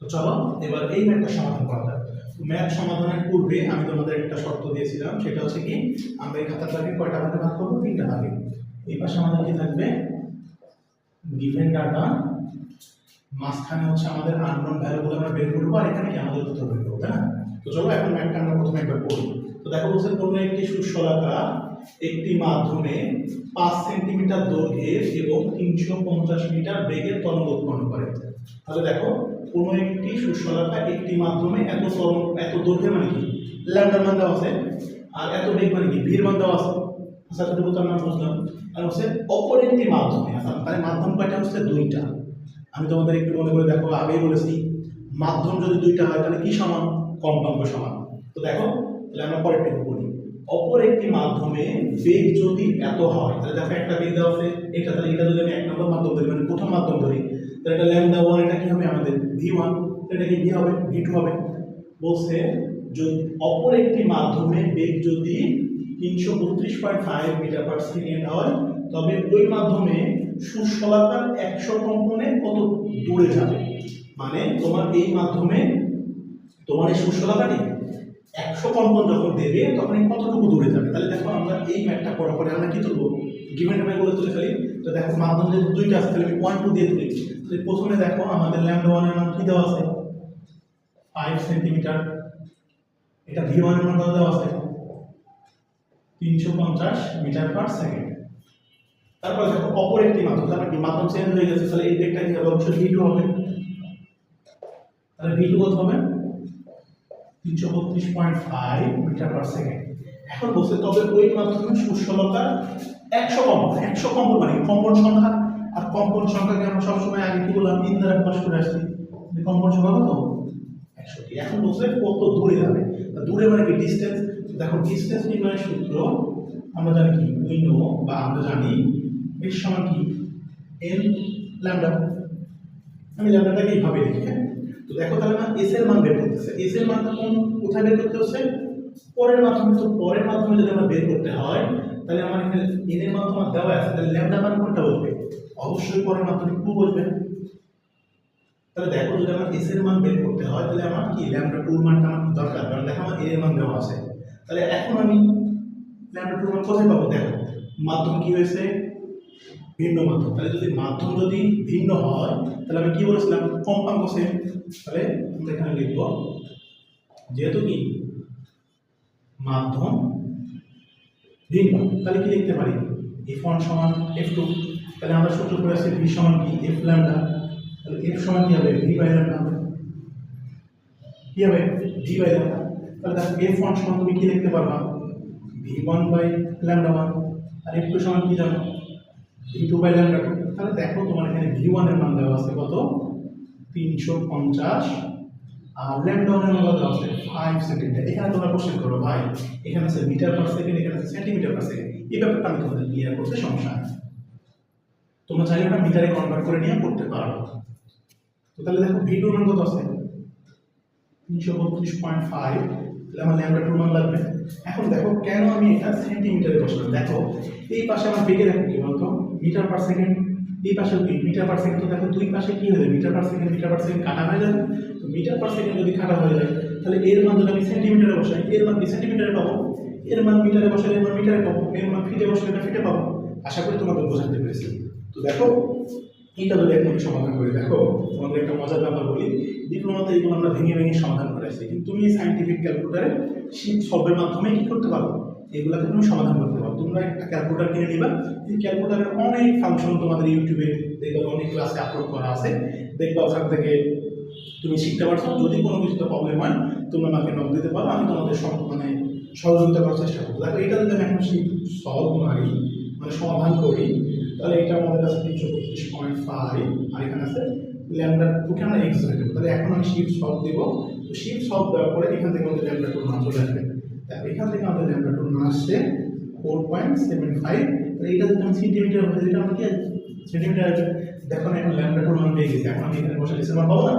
তো চলো, এবার এই ম্যাথটা সমাধান করা যাক। ম্যাথ সমাধানের পূর্বে আমি তোমাদের একটা শর্ত দিয়েছিলাম, সেটা হচ্ছে কি, আমরা এই খাতাটাকে কয়টা ভাগে ভাগ করব? তিনটা ভাগে। এই পাশে আমাদের কি থাকবে? গিভেন ডাটা মাঝখানে হচ্ছে আমাদের আননোন ভ্যালুগুলো আমরা বের করব, আর এখানে কি? আমাদের উত্তর বের করব, তাই না? তো চলো, এখন ম্যাথটা আমরা প্রথমে একবার পড়ি। তো দেখো, বলছে কোনো একটি সুশলাকার একটি মাধ্যমে পাঁচ সেন্টিমিটার দৈর্ঘ্যের এবং তিনশো পঞ্চাশ মিটার বেগের তরঙ্গ উৎপন্ন করে। তাহলে দেখো কোনো একটি সুশলাকা একটি মাধ্যমে এত তরঙ্গ এত দৈর্ঘ্যের মানে কি? ল্যান্ডার মান দেওয়া আছে, আর এত বেগ মানে কি? ভিড় মান দেওয়া আছে। আচ্ছা অপর একটি মাধ্যমে আচ্ছা তাহলে মাধ্যম হচ্ছে দুইটা। আমি তোমাদের একটু মনে করে দেখো, আগেই বলেছি, মাধ্যম যদি দুইটা হয়, তাহলে কি সমান? সমান। তো দেখো, তাহলে আমরা পড়ি। অপর একটি মাধ্যমে বেগ যদি এত হয়, তাহলে দেখো একটা বেগ দেওয়া আছে, এটা তাহলে এক নম্বর মাধ্যম ধরি মানে মাধ্যম ধরি তাহলে এটা ল্যামডা ওয়ান এটা কি হবে আমাদের? ভি ওয়ান এটা কি হবে? ভি টু হবে। বলছে যদি অপর একটি মাধ্যমে বেগ যদি তিনশো বত্রিশ point five metre per second হয়, তবে ওই মাধ্যমে সুশলাকার একশো কম্পনে কত দূরে যাবে? মানে তোমার এই মাধ্যমে তোমার এই সুশলাকারই একশো কম্পন যখন দেবে, তখন এই কতটুকু দূরে যাবে? তাহলে দেখো আমরা এই ম্যাটটা করার পরে আমরা কি তুলবো? গিভেন ম্যাপগুলো তুলে ফেলি। তো দেখো, মাধ্যম যেহেতু দুইটা আছে, তাহলে আমি ওয়ান টু দিয়ে তুলি তাহলে প্রথমে দেখো, আমাদের ল্যাম্ডা ওয়ানের মান কি দেওয়া আছে? ফাইভ সেন্টিমিটার এটা ভি ওয়ানের মান দেওয়া আছে? তিনশো পঞ্চাশ মিটার পার সেকেন্ড তারপর দেখো, অপর একটি মাধ্যম তারপর কি মাধ্যম চেঞ্জ হয়ে গেছে, তাহলে এই বেগটা কি হবে? অবশ্যই ভি টু হবে। তাহলে ভি টু কত হবে? তিনশো বত্রিশ point five metre per second এখন বলছে, তবে ওই মাধ্যমে সুস্থলতা একশো কম্পন একশো কম্পন মানে কম্পন সংখ্যা। আর কম্পন সংখ্যাকে আমরা সবসময় আগে কি বললাম? তিন দ্বারা প্রকাশ করে আসছি। কম্পন সংখ্যা কত? একশোটি এখন বলছে কত দূরে যাবে? দূরে মানে কি? ডিস্টেন্স দেখো ডিস্টেন্স নির্ণয়ের সূত্র আমরা জানি কি? উই নো বা আমরা জানি এর সমান কি? এন ল্যামডা আমি ল্যামডাটাকে এইভাবে লিখি হ্যাঁ? তো দেখো তাহলে না এস এর মান বের করতেছে। এস এর মানটা কোন কোথায় বের করতে হচ্ছে? পরের মাধ্যমে, তো পরের মাধ্যমে যদি আমার বের করতে হয়, তাহলে আমার এখানে এন এর মাধ্যমে দেওয়া আছে, তাহলে ল্যামডা মান কোনটা বসবে অবশ্যই পরের মাধ্যমে টু বসবে তাহলে দেখো যদি আমার এস এর মান বের করতে হয়, তাহলে আমার কি? ল্যামডা টুর মানটা আমার দরকার, কারণ দেখো আমার এন এর মান দেওয়া আছে। তাহলে এখন আমি ল্যামডা টুর মান কোথায় পাবো? দেখো, মাধ্যম কি হয়েছে? ভিন্ন মাধ্যম। তাহলে যদি মাধ্যম যদি ভিন্ন হয়, তাহলে আমি কি বলেছিলাম? কম্পাঙ্ক সেম। তাহলে আমরা এখানে লিখব, যেহেতু কি? মাধ্যম ভিন্ন। তাহলে কি লিখতে পারি? এফ ওয়ান সমান এফ টু তাহলে আমরা সূত্র করে আসছি ভি সমান কি? এফ ল্যামডা তাহলে এফ সমান কি হবে? ভি বাই ল্যামডা হবে কি হবে? ভি বাই ল্যামডা তাহলে দেখো এফ ওয়ান সমান তুমি কি লিখতে পারবা? V one by lambda one R F two সমান কি জানো? V two by lambda two তাহলে দেখো তোমার এখানে ভি ওয়ানের মান দেওয়া আছে কত? তিনশো পঞ্চাশ। আর ল্যামডা ওয়ানের মান দেওয়া আছে ফাইভ সেন্টিমিটার এখানে তোমরা কোশ্চেন করো, ভাই, এখানে আছে মিটার পার সেকেন্ড এখানে আছে সেন্টিমিটার পার সেকেন্ড এই ব্যাপারটা তোমাদের ক্লিয়ার করতে সমস্যা তোমরা চাইলে ওটা মিটারে কনভার্ট করে নিয়ে করতে পারো। তো তাহলে দেখো ভি টুর মান কত আছে? তিনশো বত্রিশ পয়েন্ট ফাইভ তাহলে আমার মান লাগবে। এখন দেখো কেন আমি এটা সেন্টিমিটারে বসলাম? দেখো, এই পাশে আমার বেগে দেখো কি বলতো? মিটার পার সেকেন্ড এই পাশে কি? মিটার পার সেকেন্ড তো দেখো দুই পাশে কি যাবে metre per second metre per second কাটা হয়ে যাবে তো মিটার পার সেকেন্ড যদি কাটা হয়ে যায়, তাহলে এর মান যদি আমি সেন্টিমিটারে বসাই, এর মান সেন্টিমিটারে পাবো? এর মান মিটারে বসালে এর মান মিটারে পাবো? এর মান ফিটে বসালে এটা ফিটে পাবো? আশা করি তোমাদের বোঝাতে পেরেছি। তো দেখো এইটা যদি এখন সমাধান করে, দেখো, তোমাদের একটা মজার ব্যাপার বলি, ডিপ্লোমাতে এইগুলো আমরা ভেঙে ভেঙে সমাধান করে আসছি, কিন্তু তুমি সাইন্টিফিক ক্যালকুলেটারে শীত সলভের মাধ্যমে কি করতে পারো? এগুলোকে তুমি সমাধান করতে পারো। তোমরা একটা ক্যালকুলেটার কিনে নিবা, এই ক্যালকুলেটারের অনেক ফাংশন তোমাদের ইউটিউবে দেখবে, অনেক ক্লাসে আপলোড করা আছে। দেখবা ওখান থেকে তুমি শিখতে পারছ, যদি কোনো কিছুতে প্রবলেম হয়, তোমরা আমাকে নক দিতে পারো, আমি তোমাদের সব মানে সহযোগিতা করার চেষ্টা করব। দেখো, এটা যদি আমি এখন সলভ মারি মানে সমাধান করি তাহলে এটা আমাদের কাছে তিনশো পঁচিশ পয়েন্ট ফাইভ আর এখানে আছে ল্যামডা টুকে আমরা এক্স ধরে তাহলে এখন আমি শিফট সব দেবো। তো শিফট সব দেওয়ার পরে এখান থেকে আমাদের ল্যামডা টুর মান চলে আসবে। এখান থেকে আমাদের ল্যামডা টুর মান আসছে ফোর পয়েন্ট সেভেন ফাইভ তাহলে এটা যদি আমি সেন্টিমিটার হয়ে যেটা আমাকে সেন্টিমিটার আছে? দেখো না, এখন ল্যামডা টুর মান পেয়ে গেছি। এখন আমি এখানে বসে মান পাবো না?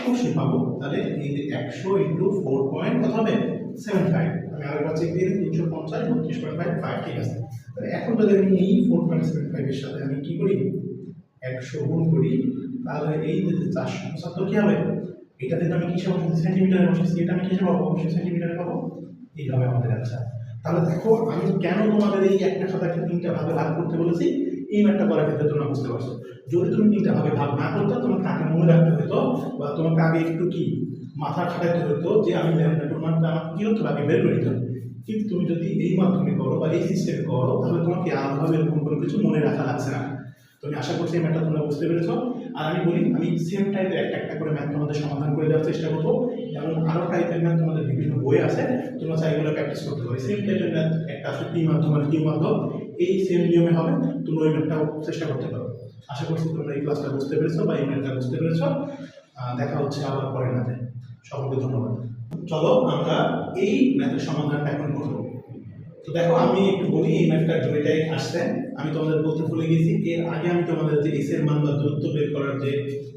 অবশ্যই পাবো। তাহলে এই একশো ইন্টু ফোর পয়েন্ট কত হবে? সেভেন ফাইভ আমি আরেকবার চেক দিয়ে তিনশো পঞ্চাশ, বত্রিশ পয়েন্ট ফাইভ ফাইভ ঠিক আছে। এখন যদি আমি এই ফোর পয়েন্ট সেভেন ফাইভের সাথে আমি কি করি? একশো গুণ করি, তাহলে এই যে চারশো পঁচাত্তর কি হবে? এটাতে তো আমি কিসে বসেছি সেন্টিমিটারে বসেছি, এটা আমি কিসে পাবো? অবশ্যই সেন্টিমিটারে পাবো। এইভাবে আমাদের আচ্ছা তাহলে দেখো, আমি কেন তোমাদের এই একটা সাথে তিনটা ভাগে ভাগ করতে বলেছি? এই ম্যাটটা করার ক্ষেত্রে তোমরা বুঝতে পারছ। যদি তুমি তিনটা ভাগে ভাগ না করতে, তোমাকে আগে মনে রাখতে হতো বা তোমাকে আগে একটু কি? মাথা খাটাতে হতো যে আমি ল্যামডাটার মানটা আমাকে কি হতো আগে বের করে নিতে হবে। কিন্তু তুমি যদি এই মাধ্যমে করো বা এই সিস্টেমে করো, তাহলে তোমাকে আলাদাভাবে এরকম কোনো কিছু মনে রাখা লাগছে না। তুমি আশা করছি ম্যাথটা তোমরা বুঝতে পেরেছ। আর আমি বলি, আমি সেম টাইপের একটা একটা করে ম্যাথ তোমাদের সমাধান করে দেওয়ার চেষ্টা করব। এবং আরও টাইপের ম্যাথ তোমাদের বিভিন্ন বই আছে, তোমরা চাই এগুলো প্র্যাকটিস করতে পারো। সেম টাইপের ম্যাথ, একটা আছে পি মাধ্যম আর কিউ মাধ্যম। এই সেম নিয়মে হবে, তোমরা ওই ম্যাথটাও চেষ্টা করতে পারো। আশা করছি তোমরা এই ক্লাসটা বুঝতে পেরেছ বা এই ম্যাথটা বুঝতে পেরেছ। দেখা হচ্ছে আবার পরে ম্যাথে সকলকে ধন্যবাদ। চলো আমরা এই ম্যাথের সমাধানটা এখন করব। তো দেখো, আমি একটু বলি, এই ম্যাথটা ডুয়েটাই আসছে। আমি তোমাদের বলতে ভুলে গেছি, এর আগে আমি তোমাদের যে এস এর মান বা দূরত্ব বের করার যে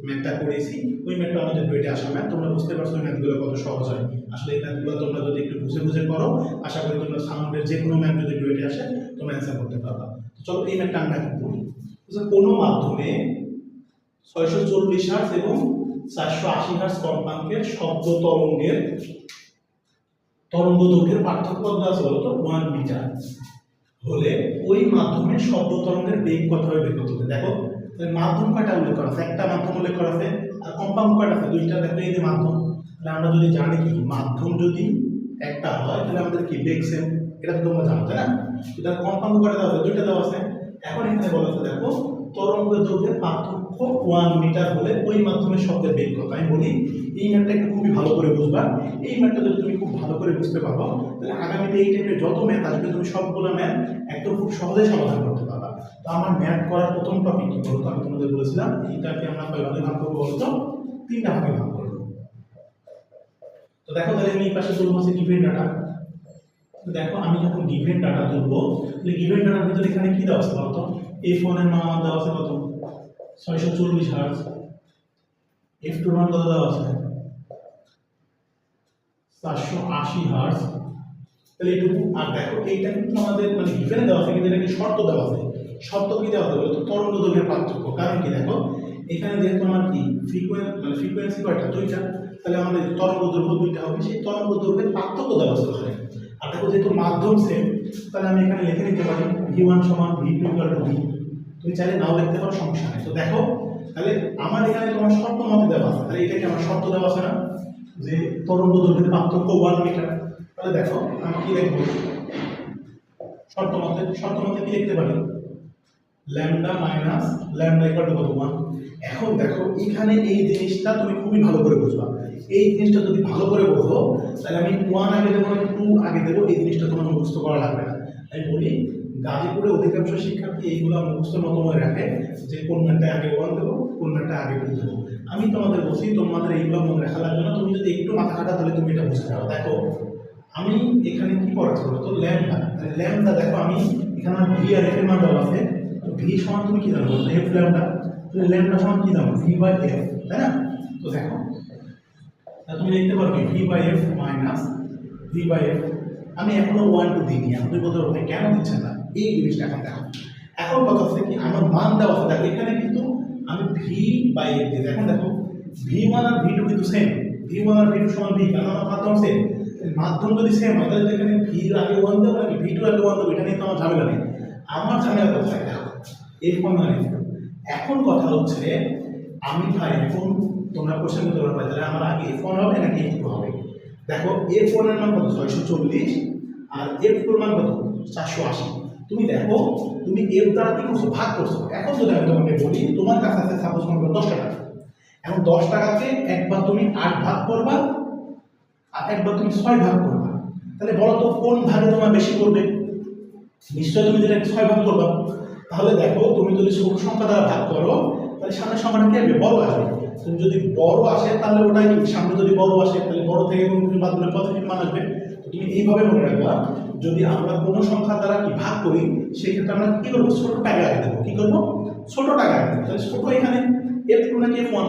ম্যাথটা করেছি, ওই ম্যাথটা আমাদের ডুয়েটে আসা। ম্যাথ তোমরা বুঝতে পারছ ম্যাথগুলো কত সহজ হয়। আসলে এই ম্যাথগুলো তোমরা যদি একটু বুঝে বুঝে করো, আশা করি তোমরা সাউন্ডের যে কোনো ম্যাথ যদি ডুয়েটে আসে, তোমরা অ্যান্সার করতে পারবা। চলো, এই ম্যাথটা আমরা এখন করি কোনো মাধ্যমে ছয়শো চল্লিশ হার্স এবং চারশো আশি হার্স কম্পাঙ্কের শব্দ তরঙ্গের তরঙ্গ দৈর্ঘ্যের পার্থক্য আছে বলতো ওয়ান মিটার হলে ওই মাধ্যমে শব্দ তরঙ্গের বেগ কত হবে বের করতে দেখো, তাহলে মাধ্যম কয়টা উল্লেখ করা আছে? একটা মাধ্যম উল্লেখ করা আছে, আর কম্পাঙ্ক কয়টা আছে? দুইটা। দেখো এই যে মাধ্যম, তাহলে আমরা যদি জানি কি, মাধ্যম যদি একটা হয়, তাহলে আমাদের কি, বেগ সেম এটা তো তোমরা জানো, তাই না? এটা কম্পাঙ্ক কয়টা দেওয়া আছে? দুইটা দেওয়া আছে। এখন এখানে বলা আছে দেখো তরঙ্গ দৈর্ঘ্যের পার্থক্য ওয়ান মিটার হলে ওই মাধ্যমে শব্দের বেগ কত আমি বলি, এই ম্যাথটা একটু খুবই ভালো করে বুঝবা। এই ম্যাথটা যদি তুমি খুব ভালো করে বুঝতে পারো, তাহলে আগামীতে এই টাইপের যত ম্যাথ আসবে, তুমি সবগুলো ম্যাথ একদম খুব সহজে সমাধান করতে পারবা। তো আমার ম্যাথ করার প্রথম টপিক কি বলতো? আমি তোমাদের বলেছিলাম, এইটাকে আমরা কয় ভাগে করব বলতো? তিনটা ভাগে ভাগ করব। তো দেখো তাহলে আমি এই পাশে তুলবো হচ্ছে গিভেন ডাটা দেখো আমি যখন গিভেন ডাটা তুলবো, তাহলে গিভেন ডাটার ভিতরে এখানে কি দেওয়া আছে বলতো? এই ফোনের মান আমার দেওয়া আছে কত ছয়শো চল্লিশ হার্জ। এফ টুর মান কত দেওয়া আছে? চারশো আশি হার্জ। তাহলে এইটুকু আর দেখো, এইটা কিন্তু আমাদের মানে গিভেনে দেওয়া আছে, কিন্তু এটা কি শর্ত দেওয়া আছে? শর্ত কি দেওয়া বলো তো তরঙ্গ দৈর্ঘ্যের পার্থক্য। কারণ কি দেখো, এখানে যেহেতু আমার কি? ফ্রিকোয়েন্সি মানে ফ্রিকোয়েন্সি কয়টা? দুইটা। তাহলে আমাদের তরঙ্গ দৈর্ঘ্য দুইটা হবে, সেই তরঙ্গ দৈর্ঘ্যের পার্থক্য দেওয়া আছে ওখানে। আর দেখো যেহেতু মাধ্যম সেম তাহলে আমি এখানে লিখে নিতে পারি ভি ওয়ান সমান V two equal to V তুমি চাইলে নাও লিখতে পারো, সমস্যা নেই। তো দেখো, তাহলে আমার এখানে তোমার শর্ত মতে দেওয়া আছে। তাহলে এটাকে আমার শর্ত দেওয়া আছে না? যে তরঙ্গ দৈর্ঘ্যের পার্থক্য ওয়ান মিটার তাহলে দেখো, আমি কি লিখব শর্ত মতে শর্ত মতে কি লিখতে পারি? Lambda minus lambda equal to কত? ওয়ান এখন দেখো, এখানে এই জিনিসটা তুমি খুবই ভালো করে বুঝবা। এই জিনিসটা যদি ভালো করে বোঝো, তাহলে আমি ওয়ান আগে দেবো টু আগে দেবো, এই জিনিসটা তোমার মুখস্থ করা লাগবে না। আমি বলি গাজীপুরে অধিকাংশ শিক্ষার্থী এইগুলো মুখস্থ মতো মনে রাখে যে কোন ম্যাটটা আগে ওয়ান দেবো, কোন ম্যাটটা আগে টু দেবো। আমি তোমাদের বলছি, তোমাদের এইগুলো মনে রাখা লাগবে না। তুমি যদি একটু মাথা কাটা তাহলে তুমি এটা বুঝতে পারো। দেখো, আমি এখানে কি বলো তো? ল্যামডা তাহলে দেখো, আমি এখানে আমার ভি আর এফ এর মান দেওয়া আছে। তো ভি সমান তুমি কি জানো এফ ল্যামডা তাহলে ল্যামডা সমান কি জানো? ভি বাই এফ তাই না? তো দেখো তুমি লিখতে পারবে V by F minus V by F আমি এখনও ওয়ান টু দিইনি। আপনি বলতে পারবেন কেন দিচ্ছেন না? এই জিনিসটা এখন দেখো এখন কথা হচ্ছে কি, আমার মান দেওয়া আছে। দেখো, এখানে কিন্তু আমি ভি বাই এফ এখন দেখো ভি ওয়ান আর ভি টু কিন্তু সেম ভি ওয়ান আর ভি টু সমান ভি কারণ আমার মাধ্যম সেম মাধ্যম যদি সেম হয়, তাহলে এখানে ভি আগে ওয়ান দেবো নাকি ভি টু আগে ওয়ান দেবো? এটা নিয়ে তো আমার ঝামেলা নেই। আমার ঝামেলা কোথায়? দেখো এফ ওয়ান এখন কথা হচ্ছে, আমি ভাই, এখন তোমরা কোশ্চেন করতে পারবে তাহলে আমার আগে এফ ওয়ান হবে নাকি এফ টু হবে? দেখো এফ ওয়ানের মান কত? ছয়শো চল্লিশ, আর এফ টুর মান কত? চারশো আশি। তুমি দেখো, তুমি এফ দ্বারা কি করছ? ভাগ করছ। এখন যদি আমি তোমাকে বলি, তোমার কাছে আছে সাপোজ মনে করো দশ টাকা এখন দশ টাকাকে একবার তুমি আট ভাগ করবা, আর একবার তুমি ছয় ভাগ করবা। তাহলে বলো তো, কোন ভাগে তোমার বেশি করবে? নিশ্চয় তুমি যেটা ছয় ভাগ করবা। তাহলে দেখো, তুমি যদি ছোট সংখ্যা দ্বারা ভাগ করো, তাহলে সামনের সংখ্যাটা কি আসবে? বড় আসবে। তুমি যদি বড় আসে, তাহলে ওটাই সামনে যদি বড় আসে, তাহলে বড় থেকে কিছু বাদ দিলে পজিটিভ মান আসবে। তুমি এইভাবে মনে রাখবা। যদি আমরা কোনো সংখ্যা দ্বারা কি ভাগ করি, সেক্ষেত্রে আমরা কি করব? ছোট টাকা আগে দেবো। কি করব? ছোট টাকা আগে দেবো। তাহলে ছোট এখানে এফ টু নাকি এফ ওয়ান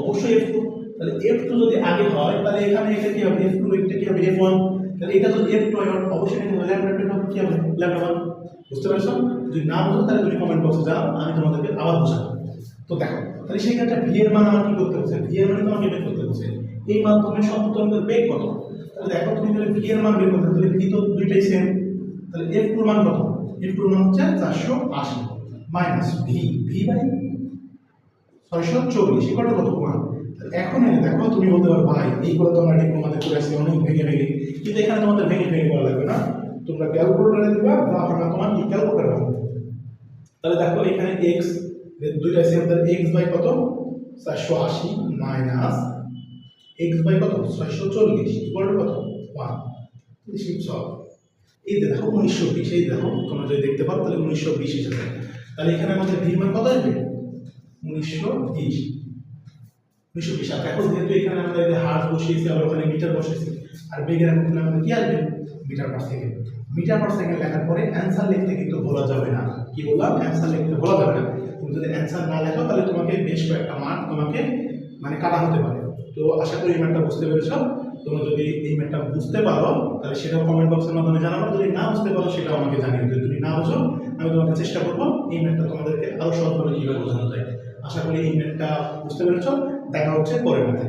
অবশ্যই এফ টু তাহলে এফ টু যদি আগে হয়, তাহলে এখানে এটা কি হবে? এফ টু এটা কি হবে? এফ ওয়ান তাহলে এটা যদি এফ টু হয়, অবশ্যই এটা ল্যামডা টু হবে। কি হবে? ল্যামডা ওয়ান বুঝতে পারছ? যদি না বুঝো, তাহলে তুমি কমেন্ট বক্সে যাও। আমি তোমাদেরকে আবার বোঝাবো। তো দেখো, তাহলে সেই ক্ষেত্রে ভি এর মান আমার কি করতে হচ্ছে ভি এর মানে তোমাকে বের করতে হচ্ছে এই মাধ্যমে শব্দ তরঙ্গের বেগ কত? দেখো তুমি যদি ভি এর মান বের করতে তাহলে ভি তো দুইটাই সেম তাহলে এফ টুর মান কত? এফ টুর মান হচ্ছে চারশো আশি মাইনাস ভি ভি বাই ছয়শো চল্লিশ এগুলো কত মান তাহলে এখন এনে দেখো, তুমি বলতে পারো, ভাই এইগুলো তো আমরা ডিপ্লোমাতে করে আসছি অনেক ভেঙে ভেঙে। কিন্তু এখানে তোমাদের ভেঙে ভেঙে করা লাগবে না। তোমরা ক্যালকুলেটারে দিবা, বা আমরা তোমার কি ক্যালকুলেটার পাবো তাহলে দেখো, এখানে এক্স দুইটা সেম তাহলে এক্স বাই কত? চারশো আশি মাইনাস এক্স বাই কত? ছয়শো চল্লিশ ইকুয়াল কত ওয়ান সব। এই দেখো উনিশশো বিশ, এই দেখো, তোমরা যদি দেখতে পাও তাহলে উনিশশো বিশ এসেছে তাহলে এখানে আমাদের ভি মান কত আসবে? উনিশশো বিশ। উনিশশো বিশ। আর দেখো, যেহেতু এখানে আমরা হার্স বসিয়েছি, আবার ওখানে মিটার বসিয়েছি, আর বেগের এখন আমাদের কি আসবে? Metre per second metre per second লেখার পরে অ্যান্সার লিখতে কিন্তু বলা যাবে না। কি বললাম? অ্যান্সার লিখতে বলা যাবে না। তুমি যদি অ্যান্সার না লেখো, তাহলে তোমাকে বেশ কয়েকটা মার্ক তোমাকে মানে কাটা হতে পারে। তো আশা করি এই ম্যাটটা বুঝতে পেরেছ। তোমরা যদি এই ম্যাটটা বুঝতে পারো, তাহলে সেটাও কমেন্ট বক্সের মাধ্যমে জানাব। যদি না বুঝতে পারো, সেটাও আমাকে জানিয়ে যদি তুমি না বুঝো, আমি তোমাকে চেষ্টা করব এই ম্যাটটা তোমাদেরকে আরও সহজভাবে কীভাবে বোঝানো যায়। আশা করি এই ম্যাটটা বুঝতে পেরেছ। দেখা হচ্ছে পরের ম্যাথে